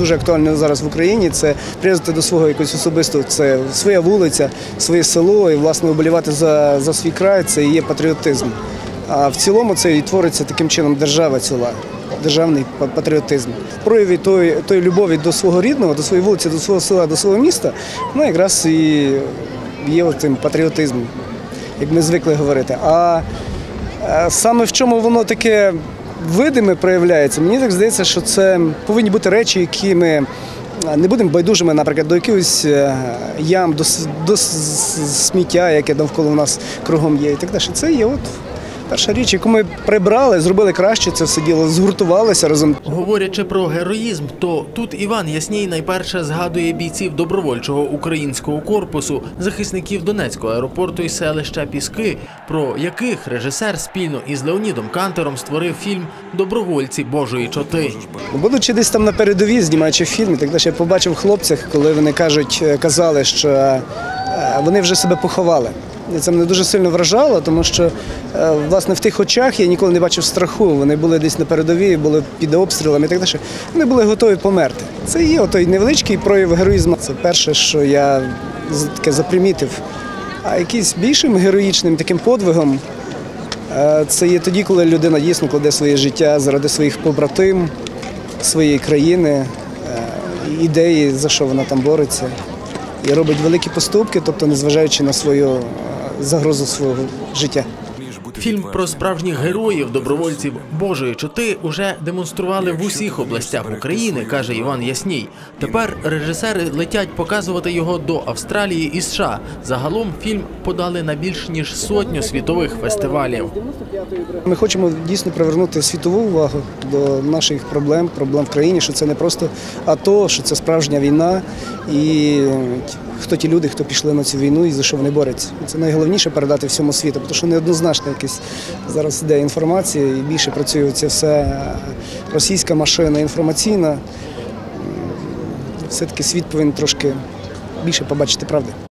дуже актуально зараз в Україні, це прив'язати до свого якогось особистого, це своя вулиця, своє село і власне оболівати за, за свій край, це і є патріотизм. А в цілому це і твориться таким чином держава ціла. Державний патріотизм. В прояві тої, тої любові до свого рідного, до своєї вулиці, до свого села, до свого міста, ну якраз і є цим патріотизмом, як ми звикли говорити. А саме в чому воно таке видиме проявляється, мені так здається, що це повинні бути речі, які ми е, не будемо байдужими, наприклад, до якихось е, ям, до, до сміття, яке довкола у нас кругом є, і так далі. Це є от перша річ, яку ми прибрали, зробили краще це все діло, згуртувалися разом. Говорячи про героїзм, то тут Іван Ясній найперше згадує бійців добровольчого українського корпусу, захисників Донецького аеропорту і селища Піски, про яких режисер спільно із Леонідом Кантером створив фільм Добровольці Божої чоти. Будучи десь там на передовій, знімаючи фільм, і так далі, я побачив хлопцях, коли вони кажуть, е, казали, що е, вони вже себе поховали. Це мене дуже сильно вражало, тому що е, власне в тих очах я ніколи не бачив страху. Вони були десь на передовій, були під обстрілами і так далі. Вони були готові померти. Це є той невеличкий прояв героїзму. Це перше, що я таке запримітив. А якийсь більшим героїчним таким подвигом Е, Це є тоді, коли людина дійсно кладе своє життя заради своїх побратим, своєї країни, е, ідеї, за що вона там бореться, і робить великі поступки, тобто незважаючи на свою загрозу свого життя. Фільм про справжніх героїв, добровольців Божої чоти уже демонстрували в усіх областях України, каже Іван Ясній. Тепер режисери летять показувати його до Австралії і США. Загалом фільм подали на більш ніж сотню світових фестивалів. Ми хочемо дійсно привернути світову увагу до наших проблем, проблем в країні, що це не просто АТО, що це справжня війна, і хто ті люди, хто пішли на цю війну і за що вони борються. Це найголовніше передати всьому світу, тому що неоднозначно якась зараз йде інформація, і більше працює це все російська машина інформаційна. Все-таки світ повинен трошки більше побачити правди.